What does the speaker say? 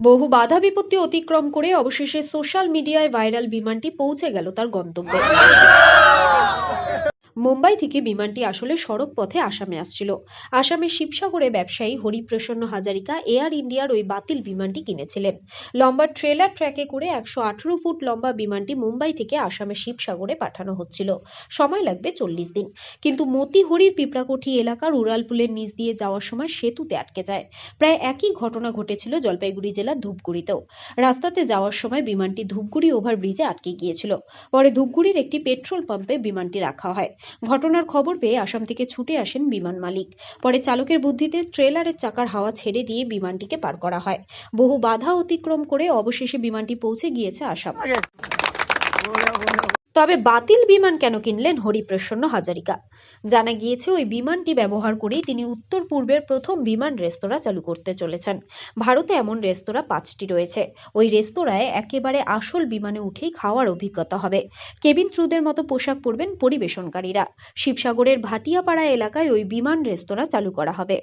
বহু বাধা বিপত্তি অতিক্রম করে অবশেষে সোশ্যাল মিডিয়ায় ভাইরাল বিমানটি পৌঁছে গেল তার গন্তব্যে। মুম্বাই থেকে বিমানটি আসলে সড়ক পথে আসামে আসছিল। আসামের শিবসাগরে ব্যবসায়ী হরিপ্রসন্ন হাজারিকা এয়ার ইন্ডিয়ার ওই বাতিল বিমানটি কিনেছিলেন। লম্বা ট্রেলার ট্র্যাকে করে একশো আঠারো ফুট লম্বা বিমানটি মুম্বাই থেকে আসামের শিবসাগরে পাঠানো হচ্ছিল। সময় লাগবে চল্লিশ দিন। কিন্তু মতিহরির পিঁপড়াকুঠি এলাকার উড়ালপুলের নিচ দিয়ে যাওয়ার সময় সেতুতে আটকে যায়। প্রায় একই ঘটনা ঘটেছিল জলপাইগুড়ি জেলার ধূপগুড়িতেও। রাস্তাতে যাওয়ার সময় বিমানটি ধূপগুড়ি ওভারব্রিজে আটকে গিয়েছিল। পরে ধূপগুড়ির একটি পেট্রোল পাম্পে বিমানটি রাখা হয়। ঘটনার খবর পেয়ে আসাম থেকে ছুটে আসেন বিমান মালিক। পরে চালকের বুদ্ধিতে ট্রেলারের চাকার হাওয়া ছেড়ে দিয়ে বিমানটিকে পার করা হয়। বহু বাধা অতিক্রম করে অবশেষে বিমানটি পৌঁছে গিয়েছে আসাম। তবে বাতিল বিমান কেন কিনলেন হরিপ্রসন্ন হাজারিকা? জানা গিয়েছে, ওই বিমানটি ব্যবহার করেই তিনি উত্তর পূর্বের প্রথম বিমান রেস্তোরাঁ চালু করতে চলেছেন। ভারতে এমন রেস্তোরাঁ পাঁচটি রয়েছে। ওই রেস্তোরাঁয় একেবারে আসল বিমানে উঠেই খাওয়ার অভিজ্ঞতা হবে। কেবিন ত্রুদের মতো পোশাক পরবেন পরিবেশনকারীরা। শিবসাগরের ভাটিয়াপাড়া এলাকায় ওই বিমান রেস্তোরাঁ চালু করা হবে।